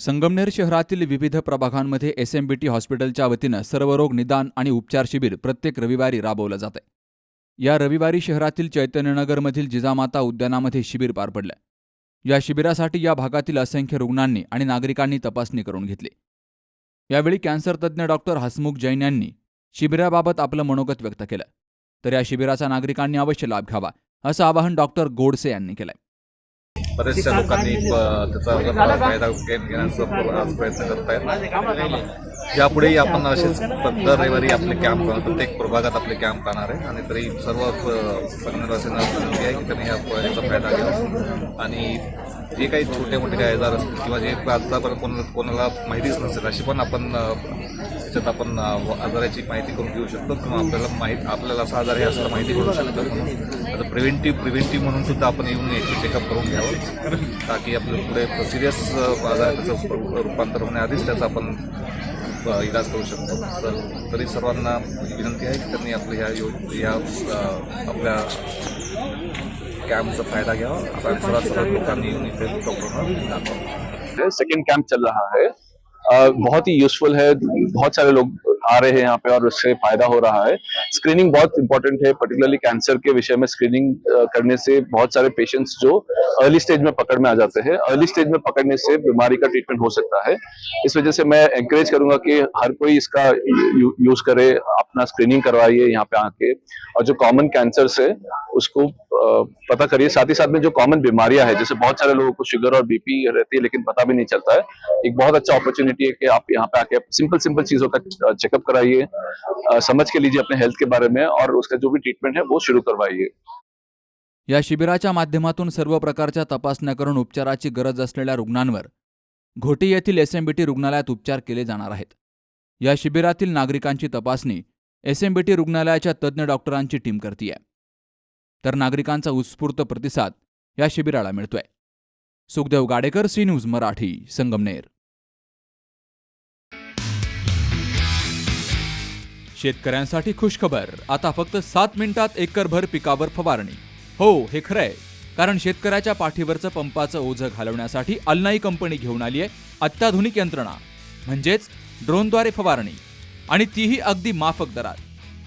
संगमनेर शहरातील विविध प्रभागांमध्ये एस एम बी टी हॉस्पिटलच्या वतीनं सर्वरोग निदान आणि उपचार शिबिर प्रत्येक रविवारी राबवलं जाते या रविवारी शहरातील चैतन्यनगरमधील जिजामाता उद्यानामध्ये शिबिर पार पडलं या शिबिरासाठी या भागातील असंख्य रुग्णांनी आणि नागरिकांनी तपासणी करून घेतली. यावेळी कॅन्सर तज्ज्ञ डॉक्टर हसमुख जैन यांनी शिबिराबाबत आपलं मनोगत व्यक्त केलं. तर या शिबिराचा नागरिकांनी अवश्य लाभ घ्यावा असं आवाहन डॉक्टर गोडसे यांनी केलंय. बऱ्याचशा लोकांनी अ, त्याचा फायदा घे- घेण्याचा आज प्रयत्न करत आहेत यापुढेही आपण असेच दर रविवारी आपले कॅम्प प्रत्येक प्रभागात आपले कॅम्प राहणार आहे. आणि तरी सर्व संगमनेरवासींना विनंती आहे की त्यांनी या याचा फायदा घ्यावा. आणि जे काही छोटे मोठे काही आजार असतील किंवा जे आतापर्यंत कोणाला कोणाला माहितीच नसेल अशी पण आपण त्याच्यात आपण आजाराची माहिती करून घेऊ शकतो किंवा आपल्याला माहिती आपल्याला असा आजार आहे असं माहिती करू शकतो आता प्रिव्हेंटिव्ह प्रिव्हेंटिव्ह म्हणून सुद्धा आपण येऊन चेकअप करून घ्यावं. ताकी आपलं पुढे सिरियस रूपांतर होण्याआधीच त्याचा आपण इलाज करू शकतो. तर तरी सर्वांना विनंती आहे की त्यांनी आपल्या ह्या आपल्या कॅम्पचा फ़ायदा दाखवावं सेकेंड कैंप चल रहा है। बहुत ही यूजफुल है। बहुत सारे लोग आ रहे हैं यहाँ पे और उससे फ़ायदा हो रहा है। स्क्रीनिंग बहुत इंपॉर्टेंट है पर्टिकुलरली कैंसर के विषय में स्क्रीनिंग करने से बहुत सारे पेशेंट्स जो अर्ली स्टेज में पकड़ में आ जाते हैं। अर्ली स्टेज में पकड़ने से बीमारी का ट्रीटमेंट हो सकता है। इस वजह से मैं एंकरेज करूँगा कि हर कोई इसका यूज़ करे, अपना स्क्रीनिंग करवाइए यहाँ पे आके। और जो कॉमन कैंसर है, उसको पता करिए, साथ ही साथ में जो कॉमन बीमारियाँ हैं, जैसे बहुत सारे लोगों को शुगर और बीपी रहती है, लेकिन पता भी नहीं चलता है। एक बहुत अच्छा अपॉर्चुनिटी है कि आप यहाँ पे आके सिंपल सिंपल चीज़ों का चेकअप कराइए। समझ के लीजिए अपने हेल्थ के बारे में और उसका जो भी ट्रीटमेंट है, वो शुरू करवाइए। या शिबिराच्या माध्यमातून सर्व प्रकारच्या तपासण्या करून उपचाराची गरज असलेल्या रुग्णांवर घोटी येथील एसएमबीटी रुग्णालयात उपचार केले जाणार आहेत. या शिबिरातील नागरिकांची तपासणी एसएमबीटी रुग्णालयाच्या तज्ज्ञ डॉक्टरांची टीम करतीये. तर नागरिकांचा उत्स्फूर्त प्रतिसाद या शिबिराला मिळतोय. Sukhdev Gadekar C news Marathi Sangamner. शेतकऱ्यांसाठी खुशखबर. आता फक्त सात मिनिटात एकरभर पिकावर फवारणी. हो हे खरंय कारण शेतकऱ्याच्या पाठीवरचं पंपाचं ओझं घालवण्यासाठी अल्नाई कंपनी घेऊन आली आहे अत्याधुनिक यंत्रणा. म्हणजेच ड्रोनद्वारे फवारणी. आणि तीही अगदी माफक दरात.